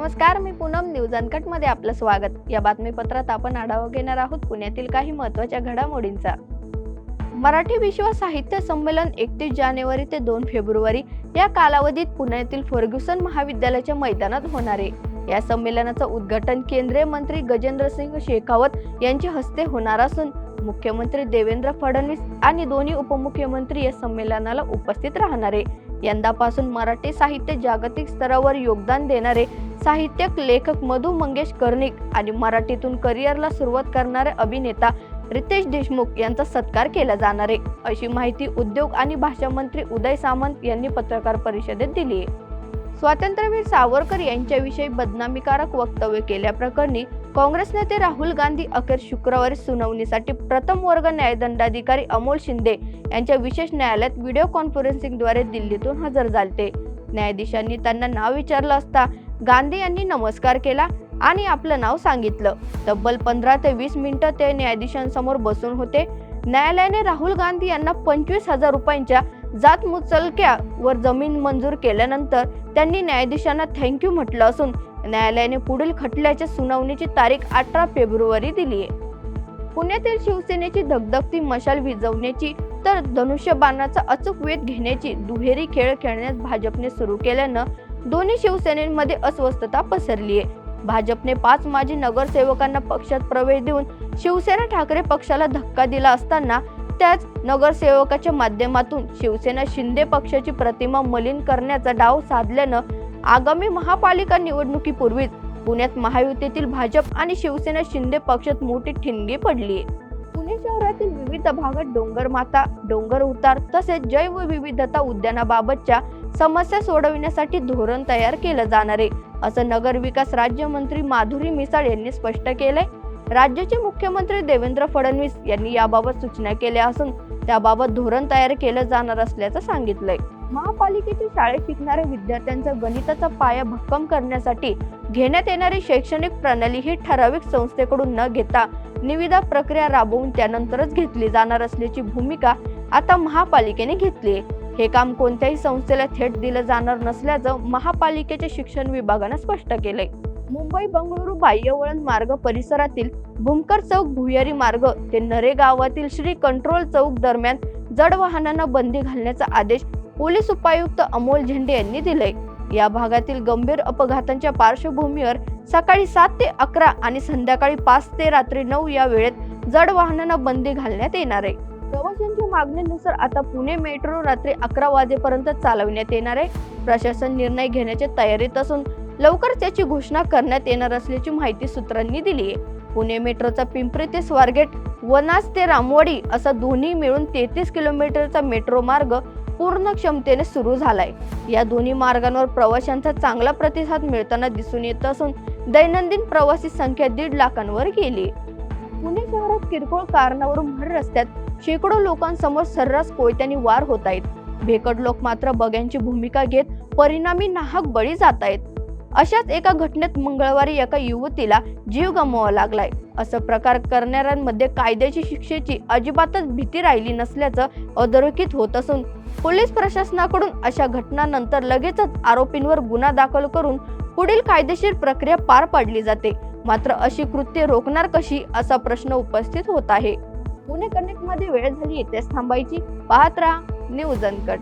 नमस्कार मी पूनम न्यूज अनकटमध्ये आपलं स्वागत. या बातमीपत्रात आपण आढावा घेणार आहोत पुण्यातील काही महत्त्वाच्या घडामोडींचा. मराठी विश्व साहित्य संमेलन एकतीस जानेवारी ते दोन फेब्रुवारी या कालावधीत पुण्यातील फर्ग्युसन महाविद्यालयाच्या मैदानात होणार आहे. या संमेलनाचं उद्घाटन केंद्रीय मंत्री गजेंद्रसिंग शेखावत यांच्या हस्ते होणार असून मुख्यमंत्री देवेंद्र फडणवीस आणि दोन्ही उपमुख्यमंत्री या संमेलनाला उपस्थित राहणार आहे. यंदापासून मराठी साहित्य जागतिक स्तरावर योगदान देणारे साहित्यक लेखक मधु मंगेश कर्णिक आणि मराठीतून करिअरला सुरुवात करणारे अभिनेता रितेश देशमुख यांचा सत्कार केला जाणार आहे. अशी माहिती उद्योग आणि भाषा मंत्री उदय सामंत यांनी पत्रकार परिषदेत दिली आहे. स्वातंत्र्यवीर सावरकर यांच्याविषयी बदनामीकारक वक्तव्य केल्याप्रकरणी काँग्रेस नेते राहुल गांधी अखेर शुक्रवारी सुनावणीसाठी प्रथम वर्ग न्यायदंडाधिकारी अमोल शिंदे यांच्या विशेष न्यायालयात व्हिडिओ कॉन्फरन्सिंगद्वारे दिल्लीतून हजर झाले. न्यायाधीशांनी त्यांना नाव विचारलं असता गांधी यांनी नमस्कार केला आणि आपलं नाव सांगितलं. तब्बल पंधरा ते वीस मिनिटं ते न्यायाधीशांसमोर बसून होते. न्यायालयाने राहुल गांधी यांना पंचवीस हजार रुपयांच्या जात मुचलक्यावर जमीन मंजूर केल्यानंतर त्यांनी न्यायाधीशांना थँक्यू म्हटलं असून न्यायालयाने पुढील खटल्याच्या सुनावणीची तारीख अठरा फेब्रुवारी दिली आहे. पुण्यातील शिवसेनेची धगधगती मशाल विझवण्याची तर धनुष्यबाणाचा अचूक वेध घेण्याची दुहेरी खेळ खेळण्यास भाजपने सुरू केल्यानं दोन्ही शिवसेनेमध्ये अस्वस्थता पसरली आहे. भाजपने पाच माजी नगरसेवकांना पक्षात प्रवेश देऊन शिवसेना ठाकरे पक्षाला धक्का दिला असताना त्याच नगरसेवकाच्या माध्यमातून शिवसेना शिंदे पक्षाची प्रतिमा मलिन करण्याचा डाव साधल्यानं आगामी महापालिका निवडणुकीपूर्वीच पुण्यात महायुतीतील भाजप आणि शिवसेना शिंदे पक्षात मोठी ठिणगी पडली आहे. पुणे शहरातील विविध भागात डोंगर माता डोंगर उतार तसेच जैव विविधता उद्यानाबाबतच्या समस्या सोडविण्यासाठी धोरण तयार केलं जाणार आहे. असं नगर विकास राज्यमंत्री माधुरी मिसाळ यांनी स्पष्ट केलंय. राज्याचे मुख्यमंत्री देवेंद्र फडणवीस यांनी याबाबत सूचना केल्या असून त्याबाबत धोरण तयार केलं जाणार असल्याचं सांगितलंय. महापालिकेच्या शाळेत शिकणाऱ्या विद्यार्थ्यांचा गणिताचा पाया भक्कम करण्यासाठी घेण्यात येणारी शैक्षणिक प्रणाली ही ठराविक संस्थेकडून न घेता निविदा प्रक्रिया राबवून त्यानंतरच घेतली जाणार असल्याची भूमिका आता महापालिकेने घेतली आहे हे काम कोणत्याही संस्थेला थेट दिलं जाणार नसल्याचं महापालिकेच्या शिक्षण विभागानं स्पष्ट केलंय. मुंबई बंगळुरू बाह्यवळण मार्ग परिसरातील भूमकर चौक भुयारी मार्ग ते नरे गावातील श्री कंट्रोल चौक दरम्यान जड वाहनांना बंदी घालण्याचा आदेश पोलीस उपायुक्त अमोल झेंडे यांनी दिले या भागातील गंभीर अपघातांच्या पार्श्वभूमीवर सकाळी सात ते अकरा आणि संध्याकाळी पाच ते रात्री नऊ या वेळेत जड वाहनांना बंदी घालण्यात येणार आहे. मागणीनुसार आता पुणे मेट्रो रात्री अकरा वाजेपर्यंत चालविण्यात येणार आहे. प्रशासन निर्णय घेण्याच्या तयारीत असून लवकर त्याची घोषणा करण्यात येणार असल्याची माहिती सूत्रांनी दिली आहे. पुणे मेट्रोचा पिंपरी ते स्वारगेट वनास ते रामवाडी असा दोन्ही मिळून तेहतीस किलोमीटरचा मेट्रो मार्ग पूर्ण क्षमतेने सुरू झालाय. या दोन्ही मार्गांवर प्रवाशांचा चांगला प्रतिसाद मिळताना दिसून येत असून दैनंदिन प्रवासी संख्या दीड लाखांवर गेली. पुणे शहरात किरकोळ कारणावरून भर रस्त्यात शेकडो लोकांसमोर सर्रास कोयत्याने वार होत आहेत भेकड लोक मात्र बग्यांची भूमिका घेत परिणामी नाहक बळी जात आहेत अशाच एका घटनेत मंगळवारी एका युवतीला जीव गमवावा लागलाय. असं प्रकार करणाऱ्यांमध्ये कायद्याची शिक्षेची अजिबातच भीती राहिली नसल्याचं अधोरेखित होत असून पोलीस प्रशासनाकडून अशा घटनानंतर लगेचच आरोपींवर गुन्हा दाखल करून पुढील कायदेशीर प्रक्रिया पार पाडली जाते. मात्र अशी कृत्ये रोखणार कशी असा प्रश्न उपस्थित होत आहे. पुणे कनेक्टमध्ये वेळ झाली इथेच थांबायची. पाहत राहा न्यूज अनकट.